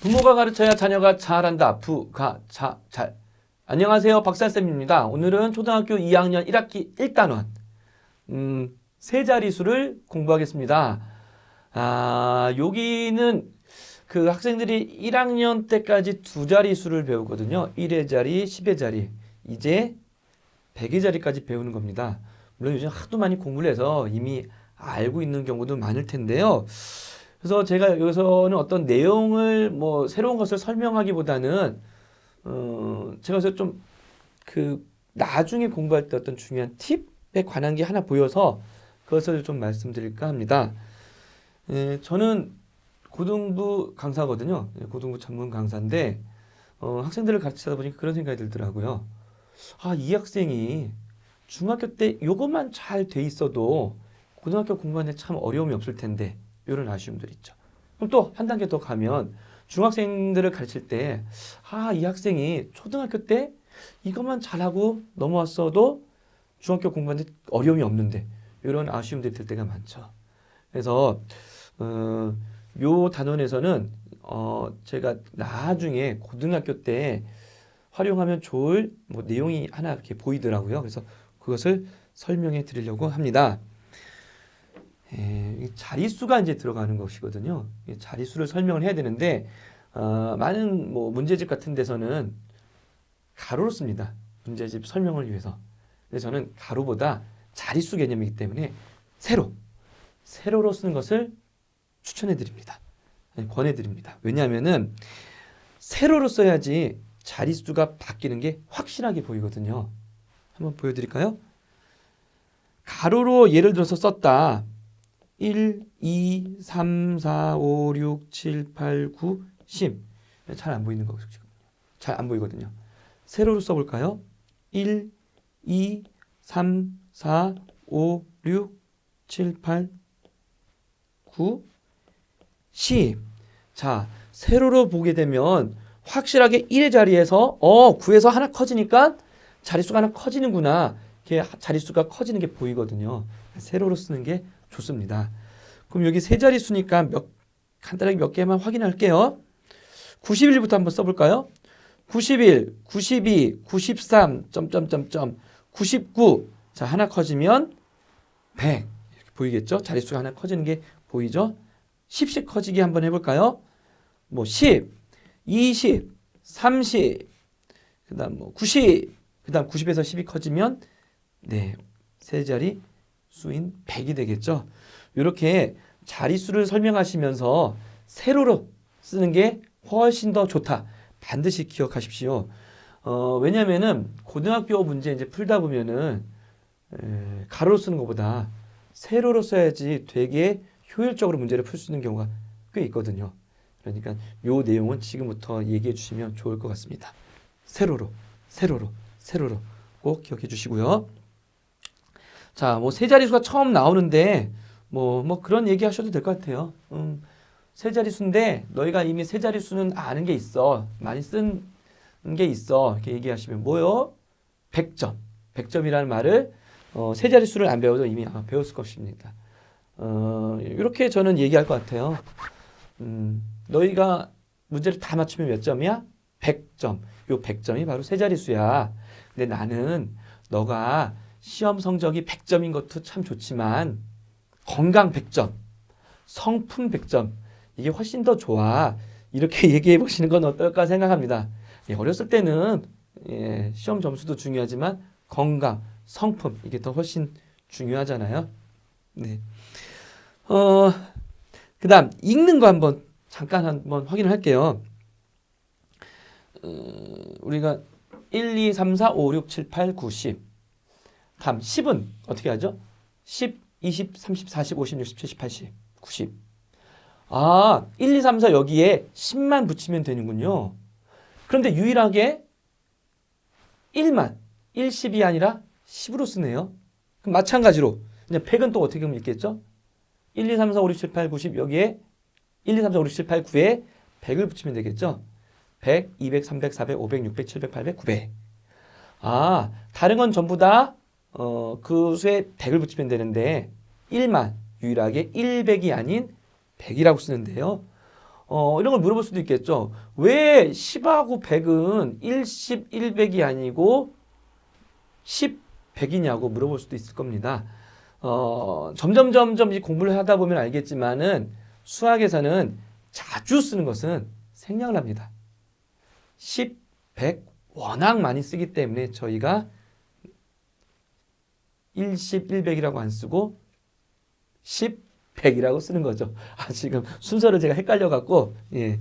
부모가 가르쳐야 자녀가 잘한다. 부가 자 잘. 안녕하세요. 박사쌤입니다. 오늘은 초등학교 2학년 1학기 1단원 음, 세 자리수를 공부하겠습니다. 아, 여기는 그 학생들이 1학년 때까지 두 자리수를 배우거든요. 1의 자리, 10의 자리. 이제 100의 자리까지 배우는 겁니다. 물론 요즘 하도 많이 공부를 해서 이미 알고 있는 경우도 많을 텐데요. 그래서 제가 여기서는 어떤 내용을 뭐 새로운 것을 설명하기보다는 어 제가 그래서 좀 그 나중에 공부할 때 어떤 중요한 팁에 관한 게 하나 보여서 그것을 좀 말씀드릴까 합니다. 에, 저는 고등부 강사거든요. 예, 고등부 전문 강사인데 어, 학생들을 가르치다 보니까 그런 생각이 들더라고요. 아, 이 학생이 중학교 때 요것만 잘 돼 있어도 고등학교 공부하는데 참 어려움이 없을 텐데 이런 아쉬움들 있죠. 그럼 또 한 단계 더 가면 중학생들을 가르칠 때, 아, 이 학생이 초등학교 때 이것만 잘하고 넘어왔어도 중학교 공부하는데 어려움이 없는데 이런 아쉬움들이 들 때가 많죠. 그래서 어, 요 단원에서는 어, 제가 나중에 고등학교 때 활용하면 좋을 뭐 내용이 하나 이렇게 보이더라고요. 그래서 그것을 설명해 드리려고 합니다. 에, 이 자릿수가 이제 들어가는 것이거든요. 이 자릿수를 설명을 해야 되는데 어, 많은 뭐 문제집 같은 데서는 가로로 씁니다. 문제집 설명을 위해서. 근데 저는 가로보다 자릿수 개념이기 때문에 세로, 세로로 쓰는 것을 추천해 드립니다. 권해 드립니다. 왜냐하면은 세로로 써야지 자릿수가 바뀌는 게 확실하게 보이거든요. 한번 보여드릴까요? 가로로 예를 들어서 썼다. 1, 2, 3, 4, 5, 6, 7, 8, 9, 10. 잘 안 보이는 거거든요. 잘안 보이거든요. 세로로 써볼까요? 1, 2, 3, 4, 5, 6, 7, 8, 9, 10. 자, 세로로 보게 되면 확실하게 1의 자리에서 어, 9에서 하나 커지니까 자릿수가 하나 커지는구나. 이렇게 자릿수가 커지는 게 보이거든요. 세로로 쓰는 게 좋습니다. 그럼 여기 세 자릿수니까 몇 간단하게 몇 개만 확인할게요. 91부터 한번 써볼까요? 91, 92, 93, 점점점점, 99. 자, 하나 커지면 100. 이렇게 보이겠죠? 자릿수가 하나 커지는 게 보이죠? 10씩 커지기 한번 해볼까요? 뭐 10, 20, 30, 그 다음 뭐 90, 그 다음 90에서 10이 커지면 네, 세 자리 수인 100이 되겠죠. 이렇게 자릿수를 설명하시면서 세로로 쓰는 게 훨씬 더 좋다. 반드시 기억하십시오. 어, 왜냐면은 고등학교 문제 이제 풀다 보면은 에, 가로로 쓰는 것보다 세로로 써야지 되게 효율적으로 문제를 풀 수 있는 경우가 꽤 있거든요. 그러니까 요 내용은 지금부터 얘기해 주시면 좋을 것 같습니다. 세로로, 세로로, 세로로 꼭 기억해 주시고요. 자, 뭐 세 자릿수가 처음 나오는데 뭐, 뭐 그런 얘기 하셔도 될 것 같아요. 음, 세 자릿수인데 너희가 이미 세 자릿수는 아는 게 있어. 많이 쓴 게 있어. 이렇게 얘기하시면 뭐요? 100점. 100점이라는 말을 어, 세 자릿수를 안 배워도 이미 아, 배웠을 것입니다. 어, 이렇게 저는 얘기할 것 같아요. 음, 너희가 문제를 다 맞추면 몇 점이야? 100점. 요 100점이 바로 세 자릿수야. 근데 나는 너가 시험 성적이 100점인 것도 참 좋지만 건강 100점, 성품 100점 이게 훨씬 더 좋아. 이렇게 얘기해 보시는 건 어떨까 생각합니다. 예, 어렸을 때는 예, 시험 점수도 중요하지만 건강, 성품 이게 더 훨씬 중요하잖아요. 네. 어, 그다음 읽는 거 한번 잠깐 한번 확인을 할게요. 어, 우리가 1, 2, 3, 4, 5, 6, 7, 8, 9, 10. 다음 10은 어떻게 하죠? 10, 20, 30, 40, 50, 60, 70, 80, 90. 아, 1, 2, 3, 4 여기에 10만 붙이면 되는군요. 그런데 유일하게 1만, 1, 10이 아니라 10으로 쓰네요. 그럼 마찬가지로 이제 100은 또 어떻게 하면 읽겠죠? 1, 2, 3, 4, 5, 6, 7, 8, 90 여기에 1, 2, 3, 4, 5, 6, 7, 8, 9에 100을 붙이면 되겠죠? 100, 200, 300, 400, 500, 600, 700, 800, 900. 아, 다른 건 전부 다 어, 그 수에 100을 붙이면 되는데 1만 유일하게 100이 아닌 100이라고 쓰는데요. 어, 이런 걸 물어볼 수도 있겠죠. 왜 10하고 100은 1, 10, 100이 아니고 10, 100이냐고 물어볼 수도 있을 겁니다. 어, 점점 점점 이 공부를 하다 보면 알겠지만은 수학에서는 자주 쓰는 것은 생략을 합니다. 10, 100 워낙 많이 쓰기 때문에 저희가 1, 10, 100이라고 안 쓰고 10, 100이라고 쓰는 거죠. 아, 지금 순서를 제가 헷갈려 갖고 예.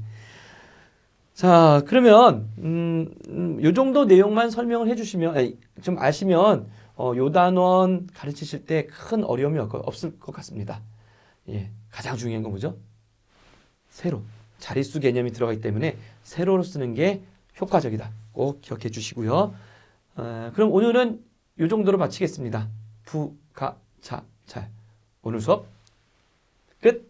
자, 그러면 음, 음, 요 정도 내용만 설명을 해 주시면 아니, 좀 아시면 어, 요 단원 가르치실 때 큰 어려움이 없- 없을 것 같습니다. 예. 가장 중요한 건 뭐죠? 세로. 자릿수 개념이 들어가기 때문에 세로로 쓰는 게 효과적이다. 꼭 기억해 주시고요. 어, 그럼 오늘은 요 정도로 마치겠습니다. 부, 가, 자, 잘. 오늘 수업 끝.